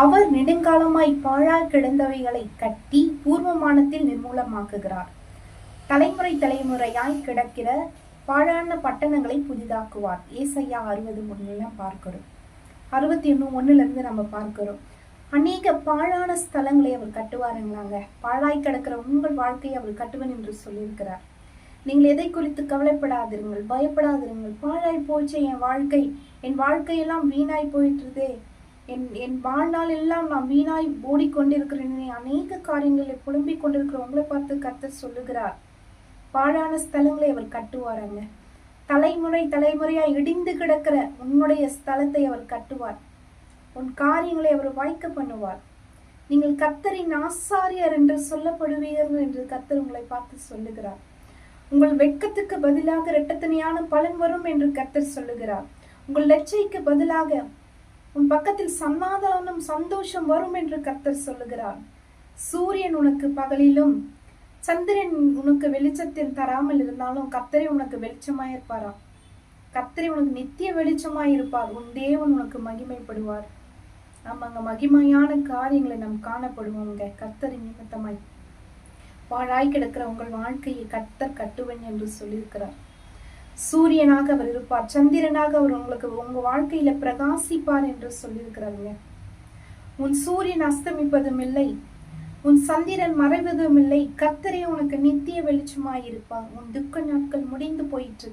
அவர் நெடுங்காலமாய் பாழாய் கிடந்தவைகளை கட்டி பூர்வமானத்தில் நிர்மூலமாக்குகிறார். தலைமுறை தலைமுறையாய் கிடக்கிற பாழான பட்டணங்களை புதிதாக்குவார். ஏசையா அறுபது முன்னெல்லாம் பார்க்கிறோம். அறுபத்தி ஒன்று ஒன்றுலேருந்து நம்ம பார்க்கிறோம். அநேக பாழான ஸ்தலங்களை அவர் கட்டுவாருங்களாங்க. பாழாய் கிடக்கிற உங்கள் வாழ்க்கையை அவர் கட்டுவன் என்று சொல்லியிருக்கிறார். நீங்கள் எதை குறித்து கவலைப்படாதிருங்கள் பயப்படாதிருங்கள். பாழாய் போச்சு என் வாழ்க்கை என் வாழ்க்கையெல்லாம் வீணாய் போயிட்டுருதே. என் என் வாழ்நாள் எல்லாம் நான் வீணாய் ஓடிக்கொண்டிருக்கிறேன். அநேக காரியங்களை புலம்பிக் கொண்டிருக்கிற உங்களை பார்த்து கத்த சொல்லுகிறார். பாழான ஸ்தலங்களை அவர் கட்டுவாராங்க. தலைமுறை தலைமுறையா இடிந்து கிடக்கிற உன்னுடைய ஸ்தலத்தை அவர் கட்டுவார். உன் காரியங்களை அவர் வாய்க்க பண்ணுவார். நீங்கள் கத்தரின் ஆசாரியர் என்று சொல்லப்படுவீர்கள் என்று கத்தர் உங்களை பார்த்து சொல்லுகிறார். உங்கள் வெட்கத்துக்கு பதிலாக இரட்டத்தனையான பலன் வரும் என்று கத்தர் சொல்லுகிறார். உங்கள் லட்சைக்கு பதிலாக உன் பக்கத்தில் சமாதானம் சந்தோஷம் வரும் என்று கர்த்தர் சொல்லுகிறார். சூரியன் உனக்கு பகலிலும் சந்திரன் உனக்கு வெளிச்சத்தில் தராமல் இருந்தாலும் கர்த்தரை உனக்கு வெளிச்சமாய் இருப்பாரா கர்த்தரை உனக்கு நித்திய வெளிச்சமாய் இருப்பார் உன் தேவன் உனக்கு மகிமைப்படுவார். ஆமாங்க மகிமையான காரியங்களை நாம் காணப்படுவோங்க கர்த்தரின் நிமித்தமாய். வாழாய் கிடக்கிற உங்கள் வாழ்க்கையை கர்த்தர் கட்டுவேன் என்று சொல்லியிருக்கிறார். சூரியனாக அவர் இருப்பார் சந்திரனாக அவர் உங்களுக்கு உங்க வாழ்க்கையில பிரகாசிப்பார் என்று சொல்லியிருக்கிறாருங்க. உன் சூரியன் அஸ்தமிப்பதும் இல்லை உன் சந்திரன் மறைவதும் இல்லை கத்தரே உனக்கு நித்திய வெளிச்சமாய் இருப்பார். உன் துக்க நாட்கள் முடிந்து போயிற்று.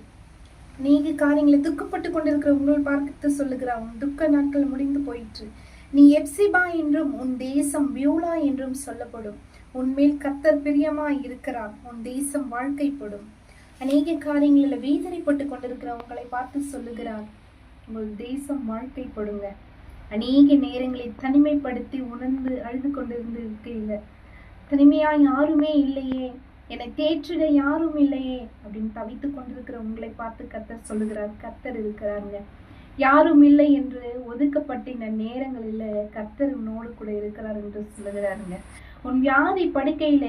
நீங்க காரியங்களை துக்கப்பட்டு கொண்டிருக்கிற உங்கள் பார்த்து சொல்லுகிறார் உன் துக்க நாட்கள் முடிந்து போயிற்று. நீ எப்சிபா என்றும் உன் தேசம் வியூலா என்றும் சொல்லப்படும். உன்மேல் கத்தர் பிரியமாய் இருக்கிறார் உன் தேசம் வாழ்க்கைப்படும். அநேக காரியங்களில் வேதனைப்பட்டு கொண்டிருக்கிறவங்களை பார்த்து சொல்லுகிறார். உங்கள் தேசம் வாழ்க்கைப்படுங்க அநேக நேரங்களை தனிமைப்படுத்தி உணர்ந்து அழுது கொண்டிருந்து இருக்கையில் தனிமையா யாருமே இல்லையே. என்னை தேற்றிட யாரும் இல்லையே. அப்படின்னு தவித்து கொண்டிருக்கிற உங்களை பார்த்து கத்தர் சொல்லுகிறார். கர்த்தர் இருக்கிறாருங்க. யாரும் இல்லை என்று ஒதுக்கப்பட்ட நேரங்களில் கர்த்தர் உன்னோடு கூட இருக்கிறார் என்று சொல்லுகிறாருங்க. உன் வியாதி படுக்கையில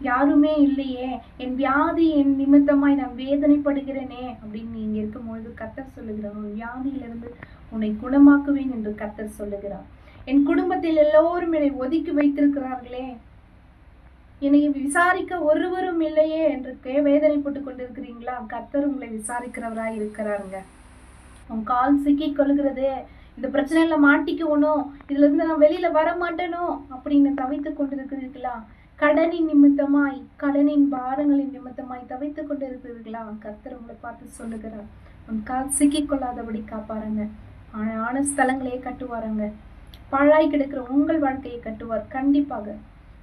யாருமே இல்லையே. என் வியாதி என் நிமித்தமாய் நான் வேதனைப்படுகிறேனே அப்படின்னு நீங்க இருக்கும்பொழுது கத்தர் சொல்லுகிறார். உன் வியாதியிலிருந்து உன்னை குணமாக்குவேன் என்று கத்தர் சொல்லுகிறார். என் குடும்பத்தில் எல்லோரும் என்னை ஒதுக்கி வைத்திருக்கிறார்களே. என்னை விசாரிக்க ஒருவரும் இல்லையே என்று வேதனைப்பட்டு கொண்டிருக்கிறீங்களா? கத்தர் உங்களை விசாரிக்கிறவராய் இருக்கிறாருங்க. உன் கால் சிக்கி கொள்கிறது. இந்த பிரச்சனையில மாட்டிக்கணும். இதுல இருந்து நான் வெளியில வர மாட்டேனோ? அப்படின்னு தவித்து கொண்டிருக்கிறீர்களா? கடனின் நிமித்தமாய் கடனின் பாரங்களின் நிமித்தமாய் தவித்து கொண்டிருக்கிறீர்களா? கர்த்தர் உங்களை பார்த்து சொல்லுகிறார். உன் கால் சிக்கிக்கொள்ளாதபடி காப்பாருங்க. ஆன ஸ்தலங்களையே கட்டுவாருங்க. பாழாய் கிடக்கிற உங்கள் வாழ்க்கையை கட்டுவார். கண்டிப்பாக.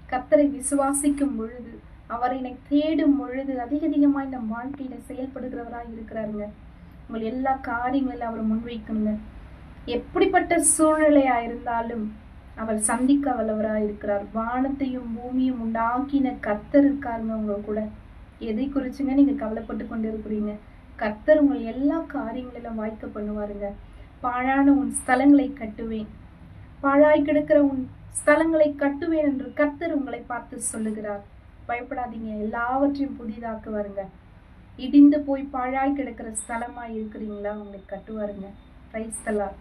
கர்த்தரை விசுவாசிக்கும் பொழுது அவர் என்னை தேடும் பொழுது அதிக அதிகமாய் நம் வாழ்க்கையில செயல்படுகிறவராக இருக்கிறாருங்க. உங்கள் எல்லா காரியங்களையும் அவர் முன்வைக்கணுங்க. எப்படிப்பட்ட சூழ்நிலையா இருந்தாலும் அவர் சந்திக்க வல்லவராக இருக்கிறார் வானத்தையும் பூமியும் உண்டாக்கின கத்தர் இருக்காருங்க உங்க கூட. எதை குறிச்சுங்க நீங்க கவலைப்பட்டு கொண்டு இருக்கிறீங்க கர்த்தர் உங்கள் எல்லா காரியங்களிலும் வாய்க்க பண்ணுவாருங்க. பாழான உன் ஸ்தலங்களை கட்டுவேன். பாழாய் கிடக்கிற உன் ஸ்தலங்களை கட்டுவேன் என்று கர்த்தர் உங்களை பார்த்து சொல்லுகிறார். பயப்படாதீங்க எல்லாவற்றையும் புதிதாக்குவாருங்க. இடிந்து போய் பாழாய் கிடக்கிற ஸ்தலமாக இருக்கிறீங்களா உங்களை கட்டுவாருங்க. Pai Estelar.